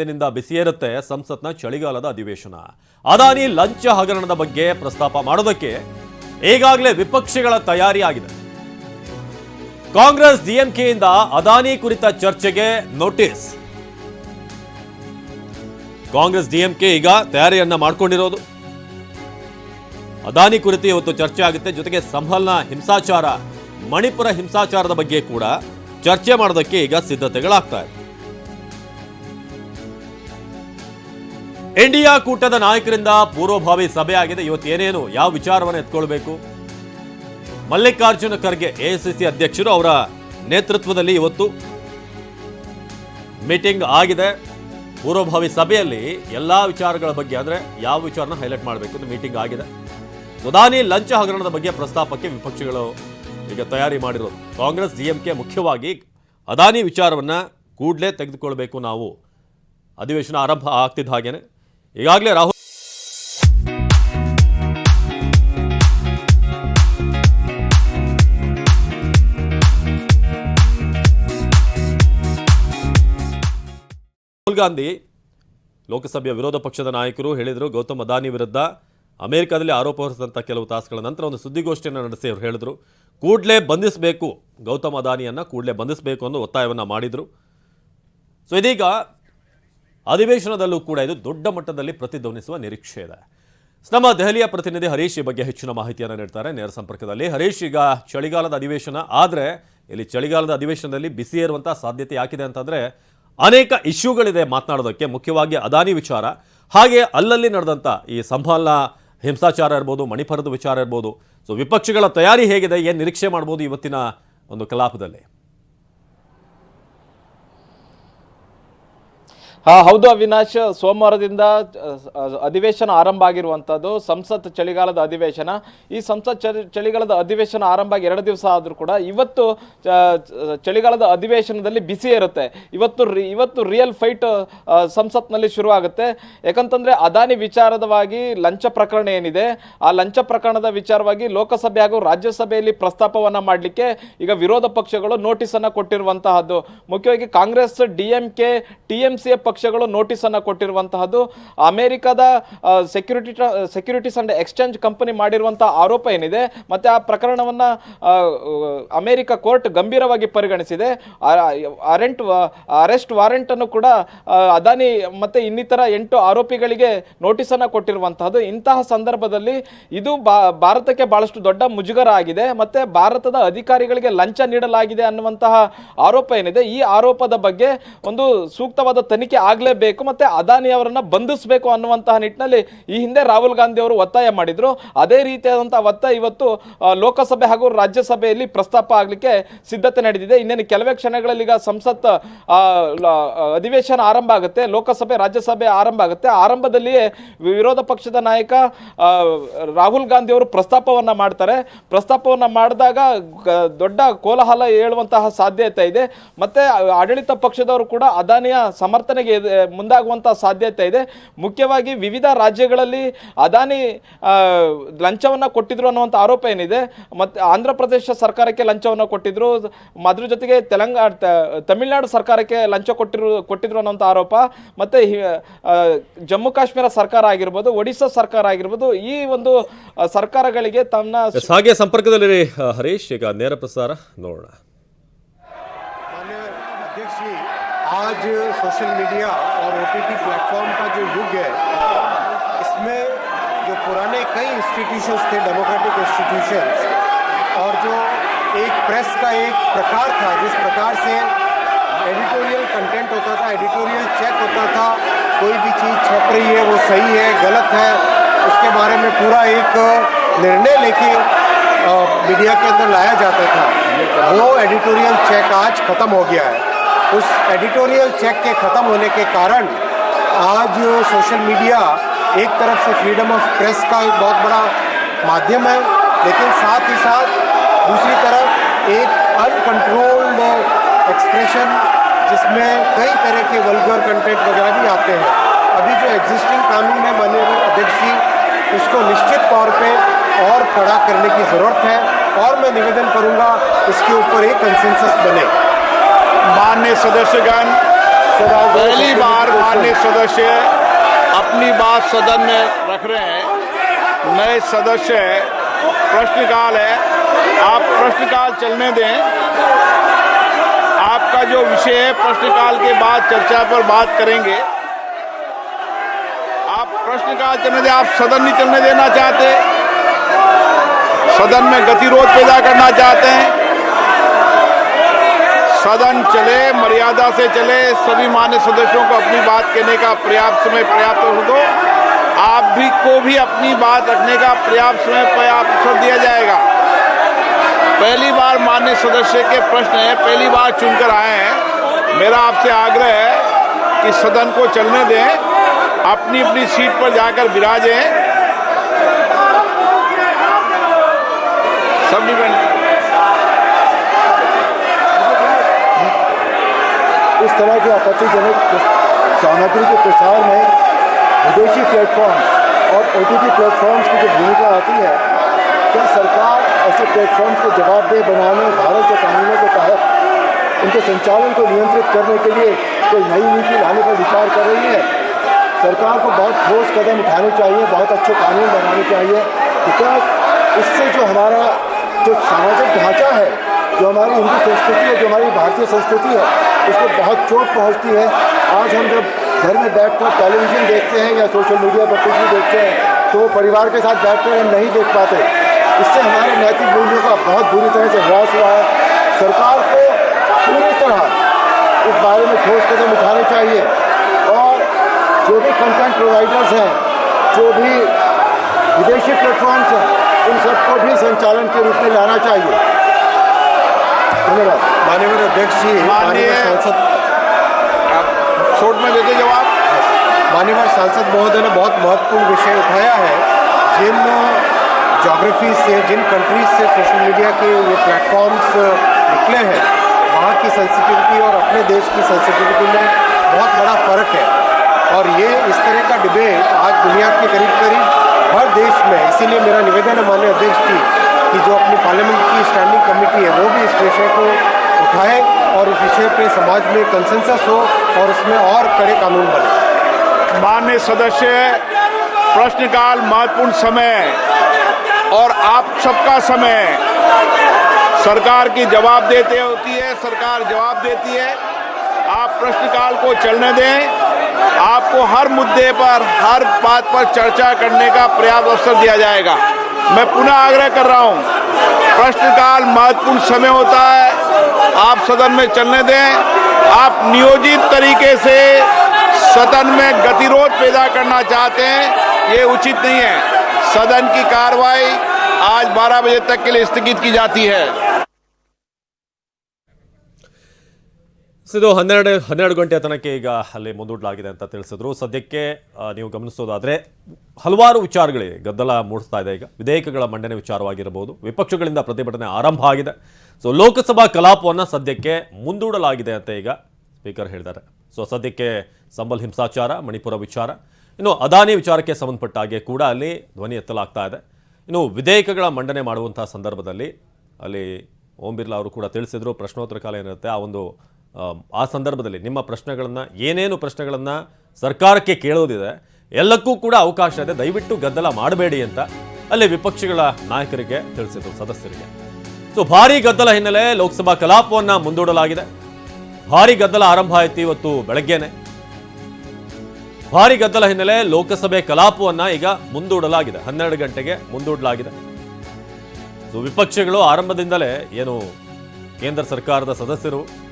ಇಂದಿನಿಂದ ಬಿಸಿಯೇರುತ್ತೆ ಸಂಸತ್ನ ಚಳಿಗಾಲದ ಅಧಿವೇಶನ. ಅದಾನಿ ಲಂಚ ಹಗರಣದ ಬಗ್ಗೆ ಪ್ರಸ್ತಾಪ ಮಾಡೋದಕ್ಕೆ ಈಗಾಗಲೇ ವಿಪಕ್ಷಗಳ ತಯಾರಿ ಆಗಿದೆ. ಕಾಂಗ್ರೆಸ್ ಡಿಎಂಕೆಯಿಂದ ಅದಾನಿ ಕುರಿತ ಚರ್ಚೆಗೆ ನೋಟಿಸ್. ಕಾಂಗ್ರೆಸ್ ಡಿಎಂಕೆ ಈಗ ತಯಾರಿಯನ್ನ ಮಾಡ್ಕೊಂಡಿರೋದು. ಅದಾನಿ ಕುರಿತು ಇವತ್ತು ಚರ್ಚೆ ಆಗುತ್ತೆ. ಜೊತೆಗೆ ಸಂಭಲ್ನ ಹಿಂಸಾಚಾರ, ಮಣಿಪುರ ಹಿಂಸಾಚಾರದ ಬಗ್ಗೆ ಕೂಡ ಚರ್ಚೆ ಮಾಡೋದಕ್ಕೆ ಈಗ ಸಿದ್ಧತೆಗಳಾಗ್ತಾ ಇದೆ. ಇಂಡಿಯಾ ಕೂಟದ ನಾಯಕರಿಂದ ಪೂರ್ವಭಾವಿ ಸಭೆ ಆಗಿದೆ. ಇವತ್ತು ಏನೇನು, ಯಾವ ವಿಚಾರವನ್ನು ಎತ್ಕೊಳ್ಬೇಕು? ಮಲ್ಲಿಕಾರ್ಜುನ ಖರ್ಗೆ ಎಐಸಿಸಿ ಅಧ್ಯಕ್ಷರು ಅವರ ನೇತೃತ್ವದಲ್ಲಿ ಇವತ್ತು ಮೀಟಿಂಗ್ ಆಗಿದೆ. ಪೂರ್ವಭಾವಿ ಸಭೆಯಲ್ಲಿ ಎಲ್ಲ ವಿಚಾರಗಳ ಬಗ್ಗೆ ಅಂದರೆ ಯಾವ ವಿಚಾರನ ಹೈಲೈಟ್ ಮಾಡಬೇಕು ಅಂತ ಮೀಟಿಂಗ್ ಆಗಿದೆ. ಪ್ರಧಾನಿ ಲಂಚ ಹಗರಣದ ಬಗ್ಗೆ ಪ್ರಸ್ತಾಪಕ್ಕೆ ವಿಪಕ್ಷಗಳು ಈಗ ತಯಾರಿ ಮಾಡಿರೋದು. ಕಾಂಗ್ರೆಸ್ ಡಿಎಂಕೆ ಮುಖ್ಯವಾಗಿ ಅದಾನಿ ವಿಚಾರವನ್ನ ಕೂಡಲೇ ತೆಗೆದುಕೊಳ್ಬೇಕು. ನಾವು ಅಧಿವೇಶನ ಆರಂಭ ಆಗ್ತಿದ್ದ ಹಾಗೇನೆ. ಈಗಾಗಲೇ ರಾಹುಲ್ ರಾಹುಲ್ ಗಾಂಧಿ ಲೋಕಸಭೆಯ ವಿರೋಧ ಪಕ್ಷದ ನಾಯಕರು ಹೇಳಿದರು ಗೌತಮ್ ಅದಾನಿ ವಿರುದ್ಧ ಅಮೆರಿಕದಲ್ಲಿ ಆರೋಪ ಹೊರಿಸಿದಂಥ ಕೆಲವು ತಾಸುಗಳ ನಂತರ ಒಂದು ಸುದ್ದಿಗೋಷ್ಠಿಯನ್ನು ನಡೆಸಿ ಅವರು ಹೇಳಿದರು. ಕೂಡಲೇ ಬಂಧಿಸಬೇಕು ಗೌತಮ್ ಅದಾನಿಯನ್ನು ಕೂಡಲೇ ಬಂಧಿಸಬೇಕು ಅನ್ನೋ ಒತ್ತಾಯವನ್ನು ಮಾಡಿದರು. ಸೊ ಇದೀಗ ಅಧಿವೇಶನದಲ್ಲೂ ಕೂಡ ಇದು ದೊಡ್ಡ ಮಟ್ಟದಲ್ಲಿ ಪ್ರತಿಧ್ವನಿಸುವ ನಿರೀಕ್ಷೆ ಇದೆ. ನಮ್ಮ ದೆಹಲಿಯ ಪ್ರತಿನಿಧಿ ಹರೀಶ್ ಈ ಬಗ್ಗೆ ಹೆಚ್ಚಿನ ಮಾಹಿತಿಯನ್ನು ನೀಡ್ತಾರೆ. ನೇರ ಸಂಪರ್ಕದಲ್ಲಿ ಹರೀಶ್, ಈಗ ಚಳಿಗಾಲದ ಅಧಿವೇಶನ, ಆದರೆ ಇಲ್ಲಿ ಚಳಿಗಾಲದ ಅಧಿವೇಶನದಲ್ಲಿ ಬಿಸಿ ಏರುವಂಥ ಸಾಧ್ಯತೆ ಯಾಕಿದೆ ಅಂತಂದ್ರೆ ಅನೇಕ ಇಶ್ಯೂಗಳಿದೆ ಮಾತನಾಡೋದಕ್ಕೆ, ಮುಖ್ಯವಾಗಿ ಅದಾನಿ ವಿಚಾರ. ಹಾಗೆ ಅಲ್ಲಲ್ಲಿ ನಡೆದಂಥ ಈ ಸಂಭಾಲ್ನ ಹಿಂಸಾಚಾರ ಇರ್ಬೋದು, ಮಣಿಪುರದ ವಿಚಾರ ಇರ್ಬೋದು. ಸೊ ವಿಪಕ್ಷಗಳ ತಯಾರಿ ಹೇಗಿದೆ, ಏನು ನಿರೀಕ್ಷೆ ಮಾಡ್ಬೋದು ಇವತ್ತಿನ ಒಂದು ಕಲಾಪದಲ್ಲಿ? ಹೌದು ಅವಿನಾಶ್, ಸೋಮವಾರದಿಂದ ಅಧಿವೇಶನ ಆರಂಭ ಆಗಿರುವಂಥದ್ದು ಸಂಸತ್ ಚಳಿಗಾಲದ ಅಧಿವೇಶನ. ಈ ಸಂಸತ್ ಚಳಿ- ಚಳಿಗಾಲದ ಅಧಿವೇಶನ ಆರಂಭ ಆಗಿ ಎರಡು ದಿವಸ ಆದರೂ ಕೂಡ ಇವತ್ತು ಚಳಿಗಾಲದ ಅಧಿವೇಶನದಲ್ಲಿ ಬಿಸಿ ಇರುತ್ತೆ. ಇವತ್ತು ಇವತ್ತು ರಿಯಲ್ ಫೈಟ್ ಸಂಸತ್ನಲ್ಲಿ ಶುರುವಾಗುತ್ತೆ. ಯಾಕಂತಂದ್ರೆ ಅದಾನಿ ವಿಚಾರದವಾಗಿ ಲಂಚ ಪ್ರಕರಣ ಏನಿದೆ, ಆ ಲಂಚ ಪ್ರಕರಣದ ವಿಚಾರವಾಗಿ ಲೋಕಸಭೆ ಹಾಗೂ ರಾಜ್ಯಸಭೆಯಲ್ಲಿ ಪ್ರಸ್ತಾಪವನ್ನು ಮಾಡಲಿಕ್ಕೆ ಈಗ ವಿರೋಧ ಪಕ್ಷಗಳು ನೋಟಿಸ್ ಅನ್ನ ಕೊಟ್ಟಿರುವಂತಹದ್ದು. ಮುಖ್ಯವಾಗಿ Congress, D M K, T M C ಪಕ್ಷಗಳು ನೋಟಿಸ್ ಅನ್ನ ಕೊಟ್ಟಿರುವಂತಹದ್ದು, ಅಮೆರಿಕದ security securities and exchange company ಮಾಡಿರುವಂಥ ಆರೋಪ ಏನಿದೆ, ಮತ್ತೆ ಆ ಪ್ರಕರಣವನ್ನ ಅಮೆರಿಕ ಕೋರ್ಟ್ ಗಂಭೀರವಾಗಿ ಪರಿಗಣಿಸಿದೆ. ಅರೆಂಟ್ ಅರೆಸ್ಟ್ ವಾರೆಂಟ್ ಅನ್ನು ಕೂಡ ಅದಾನಿ ಮತ್ತೆ ಇನ್ನಿತರ ಎಂಟು ಆರೋಪಿಗಳಿಗೆ ನೋಟಿಸ್ ಅನ್ನ ಕೊಟ್ಟಿರುವಂತಹದ್ದು. ಇಂತಹ ಸಂದರ್ಭದಲ್ಲಿ ಇದು ಭಾರತಕ್ಕೆ ಬಹಳಷ್ಟು ದೊಡ್ಡ ಮುಜುಗರ ಆಗಿದೆ, ಮತ್ತೆ ಭಾರತದ ಅಧಿಕಾರಿಗಳಿಗೆ ಲಂಚ ನೀಡಲಾಗಿದೆ ಅನ್ನುವಂತಹ ಆರೋಪ ಏನಿದೆ. ಈ ಆರೋಪದ ಬಗ್ಗೆ ಒಂದು ಸೂಕ್ತವಾದ ತನಿಖೆ ಆಗಲೇಬೇಕು ಮತ್ತೆ ಅದಾನಿ ಅವರನ್ನ ಬಂಧಿಸಬೇಕು ಅನ್ನುವಂತಹ ನಿಟ್ಟಿನಲ್ಲಿ ಈ ಹಿಂದೆ ರಾಹುಲ್ ಗಾಂಧಿ ಅವರು ಒತ್ತಾಯ ಮಾಡಿದ್ರು. ಅದೇ ರೀತಿಯಾದಂಥ ಒತ್ತಾಯ ಇವತ್ತು ಲೋಕಸಭೆ ಹಾಗೂ ರಾಜ್ಯಸಭೆಯಲ್ಲಿ ಪ್ರಸ್ತಾಪ ಆಗಲಿಕ್ಕೆ ಸಿದ್ಧತೆ ನಡೆದಿದೆ. ಇನ್ನೇನು ಕೆಲವೇ ಕ್ಷಣಗಳಲ್ಲಿ ಈಗ ಸಂಸತ್ ಅಧಿವೇಶನ ಆರಂಭ ಆಗುತ್ತೆ, ಲೋಕಸಭೆ, ರಾಜ್ಯಸಭೆ ಆರಂಭ ಆಗುತ್ತೆ. ಆರಂಭದಲ್ಲಿಯೇ ವಿರೋಧ ಪಕ್ಷದ ನಾಯಕ ರಾಹುಲ್ ಗಾಂಧಿ ಅವರು ಪ್ರಸ್ತಾಪವನ್ನ ಮಾಡ್ತಾರೆ. ಪ್ರಸ್ತಾಪವನ್ನು ಮಾಡಿದಾಗ ದೊಡ್ಡ ಕೋಲಾಹಲ ಹೇಳುವಂತಹ ಸಾಧ್ಯತೆ ಇದೆ. ಮತ್ತೆ ಆಡಳಿತ ಪಕ್ಷದವರು ಕೂಡ ಅದಾನಿಯ ಸಮರ್ಥನೆಗೆ ಎದ್- ಮುಂದಾಗುವಂಥ ಸಾಧ್ಯತೆ ಇದೆ. ಮುಖ್ಯವಾಗಿ ವಿವಿಧ ರಾಜ್ಯಗಳಲ್ಲಿ ಅದಾನಿ ಲಂಚವನ್ನು ಕೊಟ್ಟಿದ್ರು ಅನ್ನುವಂಥ ಆರೋಪ ಏನಿದೆ. ಮತ್ತು ಆಂಧ್ರ ಪ್ರದೇಶ ಸರ್ಕಾರಕ್ಕೆ ಲಂಚವನ್ನು ಕೊಟ್ಟಿದ್ರು. ಅದ್ರ ಜೊತೆಗೆ ತೆಲಂಗಾಣ ತಮಿಳುನಾಡು ಸರ್ಕಾರಕ್ಕೆ ಲಂಚ ಕೊಟ್ಟಿರು, ಕೊಟ್ಟಿದ್ರು ಅನ್ನೋಂಥ ಆರೋಪ. ಮತ್ತು ಜಮ್ಮು ಕಾಶ್ಮೀರ ಸರ್ಕಾರ ಆಗಿರ್ಬೋದು, ಒಡಿಶಾ ಸರ್ಕಾರ ಆಗಿರ್ಬೋದು, ಈ ಒಂದು ಸರ್ಕಾರಗಳಿಗೆ ತನ್ನ ಹಾಗೆ ಸಂಪರ್ಕದಲ್ಲಿ ಹರೀಶ್. ಈಗ ನೇರ ಪ್ರಸಾರ ನೋಡೋಣ. आज सोशल मीडिया और ओटीटी प्लेटफॉर्म का जो युग है, इसमें जो पुराने कई इंस्टीट्यूशंस थे डेमोक्रेटिक इंस्टीट्यूशंस और जो एक प्रेस का एक प्रकार था, जिस प्रकार से एडिटोरियल कंटेंट होता था एडिटोरियल चेक होता था, कोई भी चीज़ छप रही है, वो सही है, गलत है, उसके बारे में पूरा एक निर्णय लेके मीडिया के अंदर लाया जाता था। वो एडिटोरियल चेक आज खत्म हो गया है। उस एडिटोरियल चेक के खत्म होने के कारण आज सोशल मीडिया एक तरफ़ से फ्रीडम ऑफ़ प्रेस का एक बहुत बड़ा माध्यम है, लेकिन साथ ही साथ दूसरी तरफ़ एक अनकंट्रोल्ड एक्सप्रेशन जिसमें कई तरह के वल्गर कंटेंट वगैरह भी आते हैं। अभी जो एग्जिस्टिंग कानून है, माननीय अध्यक्ष जी, उसको निश्चित तौर पे और कड़ा करने की ज़रूरत है और मैं निवेदन करूँगा इसके ऊपर एक कंसेंसस बने। मान्य सदस्यगण पहली बार माननीय सदस्य अपनी बात सदन में रख रहे हैं। नए सदस्य है प्रश्नकाल है। आप प्रश्नकाल चलने दें। आपका जो विषय है प्रश्नकाल के बाद चर्चा पर बात करेंगे। आप प्रश्नकाल चलने दें आप सदन नहीं चलने देना चाहते। सदन में गतिरोध पैदा करना चाहते हैं। सदन चले, मर्यादा से चले, सभी मान्य सदस्यों को अपनी बात कहने का पर्याप्त समय पर्याप्त हो दो आप भी को भी अपनी बात रखने का पर्याप्त समय पर्याप्त अवसर दिया जाएगा। पहली बार मान्य सदस्य के प्रश्न है, पहली बार चुनकर आए हैं। मेरा आपसे आग्रह है कि सदन को चलने दें अपनी अपनी सीट पर जाकर विराजें। सब इस तरह के आपत्तिजनक सामग्री के प्रसार में विदेशी प्लेटफॉर्म्स और ओ टी टी प्लेटफॉर्म्स की जो भूमिका आती है, क्या सरकार ऐसे प्लेटफॉर्म्स को जवाबदेह बनाने भारत के कानूनों के तहत उनके संचालन को नियंत्रित करने के लिए कोई नई नीति लाने पर विचार कर रही है? सरकार को बहुत ठोस कदम उठाने चाहिए, बहुत अच्छे कानून बनाने चाहिए। बिकॉज़ इससे जो हमारा जो सामाजिक ढांचा है, जो हमारी हिंदू संस्कृति है, जो हमारी भारतीय संस्कृति है उसको बहुत चोट पहुँचती है। आज हम जब घर में बैठकर टेलीविज़न देखते हैं या सोशल मीडिया पर कुछ भी देखते हैं तो वो परिवार के साथ बैठकर हम नहीं देख पाते। इससे हमारे नैतिक मूल्यों का बहुत बुरी तरह से ह्रास हुआ है। सरकार को पूरी तरह इस बारे में ठोस कदम उठाने चाहिए। और जो भी कंटेंट प्रोवाइडर्स हैं, जो भी विदेशी प्लेटफॉर्म्स हैं, उन सबको भी संचालन के रूप में लाना चाहिए। धन्यवाद। माननीय अध्यक्ष जी माननीय माननीय- सांसद। शॉर्ट में देते जवाब मान्यवर सांसद महोदय ने बहुत महत्वपूर्ण विषय उठाया है। जिन जोग्राफी से जिन कंट्रीज़ से सोशल मीडिया के ये प्लेटफॉर्म्स निकले हैं वहाँ की सेंसिटिविटी और अपने देश की सेंसिटिविटी में बहुत बड़ा फ़र्क है। और ये इस तरह का डिबेट आज दुनिया के करीब करीब हर देश में इसीलिए मेरा निवेदन है माननीय अध्यक्ष जी कि जो अपनी पार्लियामेंट की स्टैंडिंग कमेटी है, वो भी इस विषय को उठाए और इस विषय पे समाज में कंसेंसस हो और उसमें और कड़े कानून बने। मान्य सदस्य, प्रश्नकाल महत्वपूर्ण समय और आप सबका समय। सरकार की जवाब देते होती है, सरकार जवाब देती है। आप प्रश्नकाल को चलने दें। आपको हर मुद्दे पर, हर बात पर चर्चा करने का पर्याप्त अवसर दिया जाएगा। मैं पुनः आग्रह कर रहा हूँ। प्रश्नकाल महत्वपूर्ण समय होता है। आप सदन में चलने दें। आप नियोजित तरीके से सदन में गतिरोध पैदा करना चाहते हैं, ये उचित नहीं है। सदन की कार्रवाई आज 12 बजे तक के लिए स्थगित की जाती है। ಸೊ ಇದು ಹನ್ನೆರಡು ಹನ್ನೆರಡು ಗಂಟೆ ತನಕ ಈಗ ಅಲ್ಲಿ ಮುಂದೂಡಲಾಗಿದೆ ಅಂತ ತಿಳಿಸಿದ್ರು. ಸದ್ಯಕ್ಕೆ ನೀವು ಗಮನಿಸೋದಾದರೆ ಹಲವಾರು ವಿಚಾರಗಳಿವೆ. ಗದ್ದಲ ಮೂಡಿಸ್ತಾ ಇದೆ ಈಗ. ವಿಧೇಯಕಗಳ ಮಂಡನೆ ವಿಚಾರವಾಗಿರಬಹುದು. ವಿಪಕ್ಷಗಳಿಂದ ಪ್ರತಿಭಟನೆ ಆರಂಭ ಆಗಿದೆ. ಸೊ ಲೋಕಸಭಾ ಕಲಾಪವನ್ನು ಸದ್ಯಕ್ಕೆ ಮುಂದೂಡಲಾಗಿದೆ ಅಂತ ಈಗ ಸ್ಪೀಕರ್ ಹೇಳಿದ್ದಾರೆ. ಸೊ ಸದ್ಯಕ್ಕೆ ಸಂಬಲ್ ಹಿಂಸಾಚಾರ, ಮಣಿಪುರ ವಿಚಾರ, ಇನ್ನು ಅದಾನಿ ವಿಚಾರಕ್ಕೆ ಸಂಬಂಧಪಟ್ಟ ಹಾಗೆ ಕೂಡ ಅಲ್ಲಿ ಧ್ವನಿ ಎತ್ತಲಾಗ್ತಾ ಇದೆ. ಇನ್ನು ವಿಧೇಯಕಗಳ ಮಂಡನೆ ಮಾಡುವಂಥ ಸಂದರ್ಭದಲ್ಲಿ ಅಲ್ಲಿ ಓಂ ಬಿರ್ಲಾ ಅವರು ಕೂಡ ತಿಳಿಸಿದ್ರು. ಪ್ರಶ್ನೋತ್ತರ ಕಾಲ ಏನಿರುತ್ತೆ, ಆ ಒಂದು ಆ, ಸಂದರ್ಭದಲ್ಲಿ ನಿಮ್ಮ ಪ್ರಶ್ನೆಗಳನ್ನು ಏನೇನು ಪ್ರಶ್ನೆಗಳನ್ನು ಸರ್ಕಾರಕ್ಕೆ ಕೇಳೋದಿದೆ ಎಲ್ಲಕ್ಕೂ ಕೂಡ ಅವಕಾಶ ಇದೆ. ದಯವಿಟ್ಟು ಗದ್ದಲ ಮಾಡಬೇಡಿ ಅಂತ ಅಲ್ಲಿ ವಿಪಕ್ಷಗಳ ನಾಯಕರಿಗೆ ತಿಳಿಸಿದರು ಸದಸ್ಯರಿಗೆ. ಸೊ ಭಾರಿ ಗದ್ದಲ ಹಿನ್ನೆಲೆ ಲೋಕಸಭಾ ಕಲಾಪವನ್ನು ಮುಂದೂಡಲಾಗಿದೆ. ಭಾರಿ ಗದ್ದಲ ಆರಂಭ ಆಯಿತು ಇವತ್ತು ಬೆಳಗ್ಗೆನೆ. ಭಾರಿ ಗದ್ದಲ ಹಿನ್ನೆಲೆ ಲೋಕಸಭೆ ಕಲಾಪವನ್ನ ಈಗ ಮುಂದೂಡಲಾಗಿದೆ. ಹನ್ನೆರಡು ಗಂಟೆಗೆ ಮುಂದೂಡಲಾಗಿದೆ. ಸೊ ವಿಪಕ್ಷಗಳು ಆರಂಭದಿಂದಲೇ ಏನು ಕೇಂದ್ರ ಸರ್ಕಾರದ ಸದಸ್ಯರು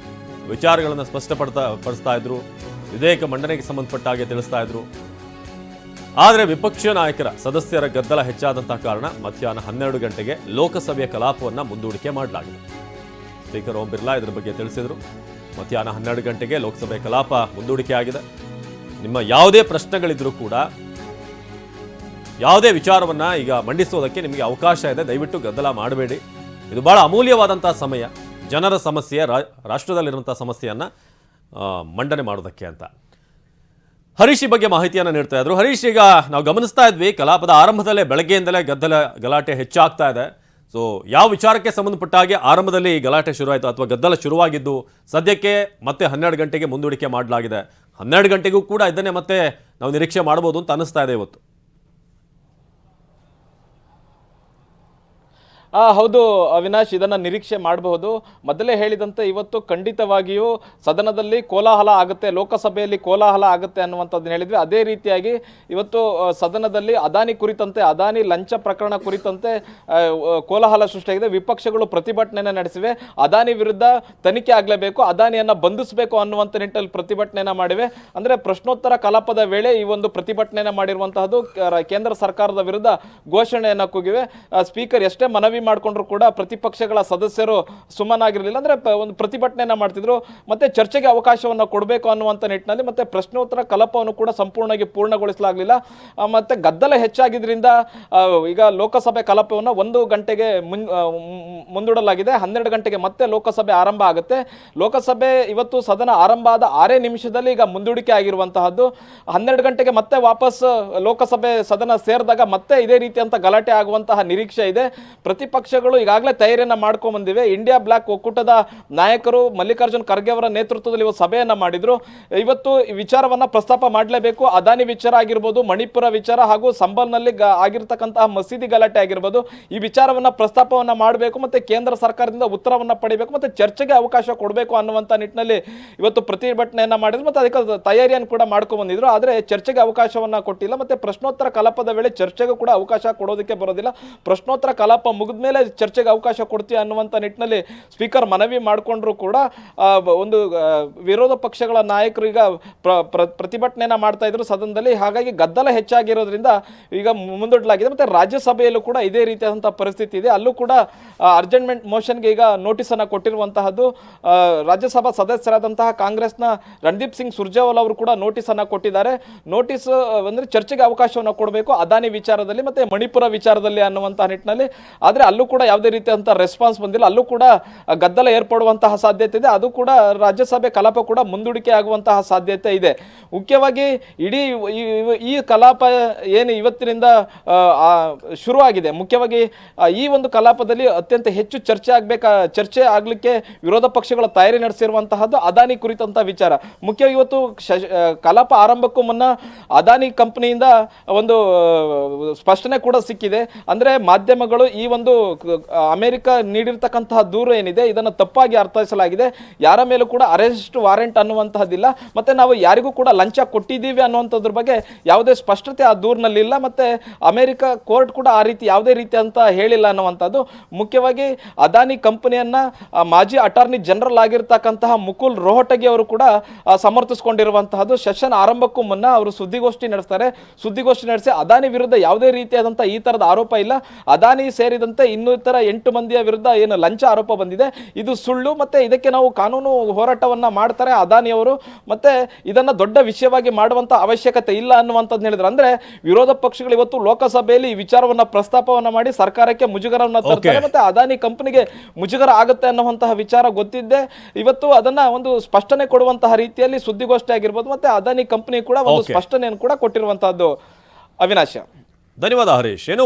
ವಿಚಾರಗಳನ್ನು ಸ್ಪಷ್ಟಪಡ್ತಾ ಪಡಿಸ್ತಾ ಇದ್ರು. ವಿಧೇಯಕ ಮಂಡನೆಗೆ ಸಂಬಂಧಪಟ್ಟ ಹಾಗೆ ತಿಳಿಸ್ತಾ ಇದ್ರು. ಆದರೆ ವಿಪಕ್ಷ ನಾಯಕರ ಸದಸ್ಯರ ಗದ್ದಲ ಹೆಚ್ಚಾದಂತಹ ಕಾರಣ ಮಧ್ಯಾಹ್ನ ಹನ್ನೆರಡು ಗಂಟೆಗೆ ಲೋಕಸಭೆಯ ಕಲಾಪವನ್ನು ಮುಂದೂಡಿಕೆ ಮಾಡಲಾಗಿದೆ. ಸ್ಪೀಕರ್ ಓಂ ಬಿರ್ಲಾ ಇದರ ಬಗ್ಗೆ ತಿಳಿಸಿದರು. ಮಧ್ಯಾಹ್ನ ಹನ್ನೆರಡು ಗಂಟೆಗೆ ಲೋಕಸಭೆ ಕಲಾಪ ಮುಂದೂಡಿಕೆ ಆಗಿದೆ. ನಿಮ್ಮ ಯಾವುದೇ ಪ್ರಶ್ನೆಗಳಿದ್ರೂ ಕೂಡ ಯಾವುದೇ ವಿಚಾರವನ್ನ ಈಗ ಮಂಡಿಸೋದಕ್ಕೆ ನಿಮಗೆ ಅವಕಾಶ ಇದೆ. ದಯವಿಟ್ಟು ಗದ್ದಲ ಮಾಡಬೇಡಿ. ಇದು ಬಹಳ ಅಮೂಲ್ಯವಾದಂತಹ ಸಮಯ. ಜನರ ಸಮಸ್ಯೆ, ರಾ- ಸಮಸ್ಯೆಯನ್ನು ಸಮಸ್ಯೆಯನ್ನ ಮಂಡನೆ ಮಾಡೋದಕ್ಕೆ ಅಂತ. ಹರೀಶ್ ಬಗ್ಗೆ ಮಾಹಿತಿಯನ್ನು ನೀಡ್ತಾ ಇದ್ರು. ಹರೀಶ್, ಈಗ ನಾವು ಗಮನಿಸ್ತಾ ಇದ್ವಿ, ಕಲಾಪದ ಆರಂಭದಲ್ಲೇ, ಬೆಳಗ್ಗೆಯಿಂದಲೇ ಗದ್ದಲ, ಗಲಾಟೆ ಹೆಚ್ಚಾಗ್ತಾ ಇದೆ. ಸೊ ಯಾವ ವಿಚಾರಕ್ಕೆ ಸಂಬಂಧಪಟ್ಟ ಹಾಗೆ ಆರಂಭದಲ್ಲಿ ಗಲಾಟೆ ಶುರುವಾಯಿತು ಅಥವಾ ಗದ್ದಲ ಶುರುವಾಗಿದ್ದು, ಸದ್ಯಕ್ಕೆ ಮತ್ತೆ ಹನ್ನೆರಡು ಗಂಟೆಗೆ ಮುಂದೂಡಿಕೆ ಮಾಡಲಾಗಿದೆ. ಹನ್ನೆರಡು ಗಂಟೆಗೂ ಕೂಡ ಇದನ್ನೇ ಮತ್ತೆ ನಾವು ನಿರೀಕ್ಷೆ ಮಾಡ್ಬೋದು ಅಂತ ಅನ್ನಿಸ್ತಾ ಇದೆ ಇವತ್ತು. ಹೌದು ಅವಿನಾಶ್ ಇದನ್ನ ನಿರೀಕ್ಷೆ ಮಾಡಬಹುದು. ಮೊದಲೇ ಹೇಳಿದಂತೆ ಇವತ್ತು ಖಂಡಿತವಾಗಿಯೂ ಸದನದಲ್ಲಿ ಕೋಲಾಹಲ ಆಗುತ್ತೆ ಲೋಕಸಭೆಯಲ್ಲಿ ಕೋಲಾಹಲ ಆಗುತ್ತೆ ಅನ್ನುವಂಥದ್ದನ್ನು ಹೇಳಿದ್ವಿ ಅದೇ ರೀತಿಯಾಗಿ ಇವತ್ತು ಸದನದಲ್ಲಿ ಅದಾನಿ ಕುರಿತಂತೆ ಅದಾನಿ ಲಂಚ ಪ್ರಕರಣ ಕುರಿತಂತೆ ಆ, ಆ, ಕೋಲಾಹಲ ಸೃಷ್ಟಿಯಾಗಿದೆ. ವಿಪಕ್ಷಗಳು ಪ್ರತಿಭಟನೆಯನ್ನು ನಡೆಸಿವೆ. ಅದಾನಿ ವಿರುದ್ಧ ತನಿಖೆ ಆಗಲೇಬೇಕು ಅದಾನಿಯನ್ನು ಬಂಧಿಸಬೇಕು ಅನ್ನುವಂಥ ನಿಟ್ಟಲ್ಲಿ ಪ್ರತಿಭಟನೆಯನ್ನು ಮಾಡಿವೆ. ಅಂದರೆ ಪ್ರಶ್ನೋತ್ತರ ಕಲಾಪದ ವೇಳೆ ಈ ಒಂದು ಪ್ರತಿಭಟನೆಯನ್ನು ಮಾಡಿರುವಂತಹದ್ದು ಕೇಂದ್ರ ಸರ್ಕಾರದ ವಿರುದ್ಧ ಘೋಷಣೆಯನ್ನು ಕೂಗಿವೆ. ಸ್ಪೀಕರ್ ಎಷ್ಟೇ ಮನವಿ ಮಾಡಿಕೊಂಡ್ರು ಕೂಡ ಪ್ರತಿಪಕ್ಷಗಳ ಸದಸ್ಯರು ಸುಮ್ಮನಾಗಿರಲಿಲ್ಲ. ಅಂದ್ರೆ ಒಂದು ಪ್ರತಿಭಟನೆಯನ್ನು ಮಾಡ್ತಿದ್ರು. ಮತ್ತೆ ಚರ್ಚೆಗೆ ಅವಕಾಶವನ್ನ ಕೊಡಬೇಕು ಅನ್ನುವಂಥ ನಿಟ್ಟಿನಲ್ಲಿ ಮತ್ತೆ ಪ್ರಶ್ನೋತ್ತರ ಕಲಾಪವನ್ನು ಕೂಡ ಸಂಪೂರ್ಣವಾಗಿ ಪೂರ್ಣಗೊಳಿಸಲಾಗಲಿಲ್ಲ. ಮತ್ತು ಗದ್ದಲ ಹೆಚ್ಚಾಗಿದ್ರಿಂದ ಈಗ ಲೋಕಸಭೆ ಕಲಾಪವನ್ನು ಒಂದು ಗಂಟೆಗೆ ಮುನ್ ಮುಂದೂಡಲಾಗಿದೆ. ಹನ್ನೆರಡು ಗಂಟೆಗೆ ಮತ್ತೆ ಲೋಕಸಭೆ ಆರಂಭ ಆಗುತ್ತೆ. ಲೋಕಸಭೆ ಇವತ್ತು ಸದನ ಆರಂಭ ಆದ ಆರೇ ನಿಮಿಷದಲ್ಲಿ ಈಗ ಮುಂದೂಡಿಕೆ ಆಗಿರುವಂತಹದ್ದು. ಹನ್ನೆರಡು ಗಂಟೆಗೆ ಮತ್ತೆ ವಾಪಸ್ ಲೋಕಸಭೆ ಸದನ ಸೇರಿದಾಗ ಮತ್ತೆ ಇದೇ ರೀತಿಯಂತ ಗಲಾಟೆ ಆಗುವಂತಹ ನಿರೀಕ್ಷೆ ಇದೆ. ಪ್ರತಿಪಕ್ಷಗಳು ಈಗಾಗಲೇ ತಯಾರಿಯನ್ನ ಮಾಡ್ಕೊಂಡ್ ಬಂದಿವೆ. ಇಂಡಿಯಾ ಬ್ಲಾಕ್ ಒಕ್ಕೂಟದ ನಾಯಕರು ಮಲ್ಲಿಕಾರ್ಜುನ್ ಖರ್ಗೆ ಅವರ ನೇತೃತ್ವದಲ್ಲಿ ಇವತ್ತು ಸಭೆಯನ್ನ ಮಾಡಿದ್ರು. ಇವತ್ತು ಈ ವಿಚಾರವನ್ನ ಪ್ರಸ್ತಾಪ ಮಾಡಲೇಬೇಕು. ಅದಾನಿ ವಿಚಾರ ಆಗಿರ್ಬೋದು, ಮಣಿಪುರ ವಿಚಾರ ಹಾಗೂ ಸಂಬಲ್ನಲ್ಲಿ ಆಗಿರ್ತಕ್ಕಂತಹ ಮಸೀದಿ ಗಲಾಟೆ ಆಗಿರ್ಬೋದು. ಈ ವಿಚಾರವನ್ನ ಪ್ರಸ್ತಾಪವನ್ನ ಮಾಡಬೇಕು ಮತ್ತೆ ಕೇಂದ್ರ ಸರ್ಕಾರದಿಂದ ಉತ್ತರವನ್ನ ಪಡಿಬೇಕು ಮತ್ತೆ ಚರ್ಚೆಗೆ ಅವಕಾಶ ಕೊಡಬೇಕು ಅನ್ನುವಂಥ ನಿಟ್ಟಿನಲ್ಲಿ ಇವತ್ತು ಪ್ರತಿಭಟನೆಯನ್ನ ಮಾಡಿದ್ರು ಮತ್ತೆ ಅದಕ್ಕೆ ಅದು ತಯಾರಿಯನ್ನು ಕೂಡ ಮಾಡ್ಕೊಂಡ್ ಬಂದಿದ್ರು. ಆದರೆ ಚರ್ಚೆಗೆ ಅವಕಾಶವನ್ನ ಕೊಟ್ಟಿಲ್ಲ ಮತ್ತೆ ಪ್ರಶ್ನೋತ್ತರ ಕಲಾಪದ ವೇಳೆ ಚರ್ಚೆಗೂ ಕೂಡ ಅವಕಾಶ ಕೊಡೋದಕ್ಕೆ ಬರೋದಿಲ್ಲ. ಪ್ರಶ್ನೋತ್ತರ ಕಲಾಪ ಮುಗಿದ ಮೇಲೆ ಚರ್ಚೆಗೆ ಅವಕಾಶ ಕೊಡ್ತೀವಿ ಅನ್ನುವಂಥ ನಿಟ್ಟಿನಲ್ಲಿ ಸ್ಪೀಕರ್ ಮನವಿ ಮಾಡಿಕೊಂಡ್ರು ಕೂಡ ಒಂದು ವಿರೋಧ ಪಕ್ಷಗಳ ನಾಯಕರು ಈಗ ಪ್ರ- ಪ್ರ- ಪ್ರತಿಭಟನೆಯನ್ನ ಮಾಡ್ತಾ ಇದ್ರು ಸದನದಲ್ಲಿ. ಹಾಗಾಗಿ ಗದ್ದಲ ಹೆಚ್ಚಾಗಿರೋದ್ರಿಂದ ಈಗ ಮುಂದೂಡಲಾಗಿದೆ ಮತ್ತೆ ರಾಜ್ಯಸಭೆಯಲ್ಲೂ ಕೂಡ ಇದೇ ರೀತಿಯಾದಂಥ ಪರಿಸ್ಥಿತಿ ಇದೆ. ಅಲ್ಲೂ ಕೂಡ ಅರ್ಜೆಂಟ್ಮೆಂಟ್ ಮೋಷನ್ಗೆ ಈಗ ನೋಟಿಸ್ ಅನ್ನ ಕೊಟ್ಟಿರುವಂತಹದ್ದು ರಾಜ್ಯಸಭಾ ಸದಸ್ಯರಾದಂತಹ ಕಾಂಗ್ರೆಸ್ನ ರಣದೀಪ್ ಸಿಂಗ್ ಸುರ್ಜೇವಾಲ್ ಅವರು ಕೂಡ ನೋಟಿಸ್ ಅನ್ನ ಕೊಟ್ಟಿದ್ದಾರೆ. ನೋಟಿಸ್ ಅಂದ್ರೆ ಚರ್ಚೆಗೆ ಅವಕಾಶವನ್ನು ಕೊಡಬೇಕು ಅದಾನಿ ವಿಚಾರದಲ್ಲಿ ಮತ್ತೆ ಮಣಿಪುರ ವಿಚಾರದಲ್ಲಿ ಅನ್ನುವಂತಹ ನಿಟ್ಟಿನಲ್ಲಿ. ಆದ್ರೆ ಅಲ್ಲೂ ಕೂಡ ಯಾವುದೇ ರೀತಿಯಾದಂಥ ರೆಸ್ಪಾನ್ಸ್ ಬಂದಿಲ್ಲ. ಅಲ್ಲೂ ಕೂಡ ಗದ್ದಲ ಏರ್ಪಡುವಂತಹ ಸಾಧ್ಯತೆ ಇದೆ. ಅದು ಕೂಡ ರಾಜ್ಯಸಭೆ ಕಲಾಪ ಕೂಡ ಮುಂದೂಡಿಕೆ ಆಗುವಂತಹ ಸಾಧ್ಯತೆ ಇದೆ. ಮುಖ್ಯವಾಗಿ ಇಡೀ ಈ- ಕಲಾಪ ಏನು ಇವತ್ತಿನಿಂದ ಶುರುವಾಗಿದೆ. ಮುಖ್ಯವಾಗಿ ಈ ಒಂದು ಕಲಾಪದಲ್ಲಿ ಅತ್ಯಂತ ಹೆಚ್ಚು ಚರ್ಚೆ ಆಗ್ಬೇಕಾ, ಚರ್ಚೆ ಆಗಲಿಕ್ಕೆ ವಿರೋಧ ಪಕ್ಷಗಳ ತಯಾರಿ ನಡೆಸಿರುವಂತಹದ್ದು ಅದಾನಿ ಕುರಿತಂಥ ವಿಚಾರ. ಮುಖ್ಯ ಇವತ್ತು ಕಲಾಪ ಆರಂಭಕ್ಕೂ ಮುನ್ನ ಅದಾನಿ ಕಂಪನಿಯಿಂದ ಒಂದು ಸ್ಪಷ್ಟನೆ ಕೂಡ ಸಿಕ್ಕಿದೆ. ಅಂದರೆ ಮಾಧ್ಯಮಗಳು ಈ ಒಂದು ಅಮೆರಿಕ ನೀಡಿರ್ತಕ್ಕಂತಹ ದೂರು ಏನಿದೆ, ಇದನ್ನು ತಪ್ಪಾಗಿ ಅರ್ಥೈಸಲಾಗಿದೆ. ಯಾರ ಮೇಲೂ ಕೂಡ ಅರೆಸ್ಟ್ ವಾರೆಂಟ್ ಅನ್ನುವಂತಹದ್ದಿಲ್ಲ. ಮತ್ತೆ ನಾವು ಯಾರಿಗೂ ಕೂಡ ಲಂಚ ಕೊಟ್ಟಿದ್ದೀವಿ ಅನ್ನುವಂಥದ್ರ ಬಗ್ಗೆ ಯಾವುದೇ ಸ್ಪಷ್ಟತೆ ಆ ದೂರಿನಲ್ಲಿಲ್ಲ ಮತ್ತೆ ಅಮೆರಿಕ ಕೋರ್ಟ್ ಕೂಡ ಆ ರೀತಿ ಯಾವುದೇ ರೀತಿ ಅಂತ ಹೇಳಿಲ್ಲ ಅನ್ನುವಂಥದ್ದು. ಮುಖ್ಯವಾಗಿ ಅದಾನಿ ಕಂಪನಿಯನ್ನ ಮಾಜಿ ಅಟಾರ್ನಿ ಜನರಲ್ ಆಗಿರ್ತಕ್ಕಂತಹ ಮುಕುಲ್ ರೋಹಟಗಿ ಅವರು ಕೂಡ ಸಮರ್ಥಿಸ್ಕೊಂಡಿರುವಂತಹದ್ದು. ಸೆಷನ್ ಆರಂಭಕ್ಕೂ ಮುನ್ನ ಅವರು ಸುದ್ದಿಗೋಷ್ಠಿ ನಡೆಸ್ತಾರೆ. ಸುದ್ದಿಗೋಷ್ಠಿ ನಡೆಸಿ ಅದಾನಿ ವಿರುದ್ಧ ಯಾವುದೇ ರೀತಿಯಾದಂಥ ಈ ತರದ ಆರೋಪ ಇಲ್ಲ. ಅದಾನಿ ಸೇರಿದಂತೆ ಇನ್ನಿತರ ಎಂಟು ಮಂದಿಯ ವಿರುದ್ಧ ಏನು ಲಂಚ ಆರೋಪ ಬಂದಿದೆ. ಇದು ಸುಳ್ಳು ಮತ್ತೆ ಇದಕ್ಕೆ ನಾವು ಕಾನೂನು ಹೋರಾಟವನ್ನ ಮಾಡ್ತಾರೆ ಅದಾನಿ ಅವರು. ಮತ್ತೆ ಇದನ್ನ ದೊಡ್ಡ ವಿಷಯವಾಗಿ ಮಾಡುವಂತ ಅವಶ್ಯಕತೆ ಇಲ್ಲ ಅನ್ನುವಂಥದ್ದು ಹೇಳಿದ್ರು. ಅಂದ್ರೆ ವಿರೋಧ ಪಕ್ಷಗಳು ಇವತ್ತು ಲೋಕಸಭೆಯಲ್ಲಿ ಈ ವಿಚಾರವನ್ನ ಪ್ರಸ್ತಾಪವನ್ನ ಮಾಡಿ ಸರ್ಕಾರಕ್ಕೆ ಮುಜುಗರವನ್ನ ತರ್ತಾರೆ. ಮತ್ತೆ ಅದಾನಿ ಕಂಪನಿಗೆ ಮುಜುಗರ ಆಗುತ್ತೆ ಅನ್ನುವಂತಹ ವಿಚಾರ ಗೊತ್ತಿದ್ದೆ. ಇವತ್ತು ಅದನ್ನ ಒಂದು ಸ್ಪಷ್ಟನೆ ಕೊಡುವಂತಹ ರೀತಿಯಲ್ಲಿ ಸುದ್ದಿಗೋಷ್ಠಿ ಆಗಿರ್ಬೋದು ಮತ್ತೆ ಅದಾನಿ ಕಂಪನಿ ಕೂಡ ಒಂದು. ಸ್ಪಷ್ಟನೆಯನ್ನು ಕೂಡ ಕೊಟ್ಟಿರುವಂತಹದ್ದು. ಅವಿನಾಶ. ಧನ್ಯವಾದ ಹರೀಶ್. ಏನು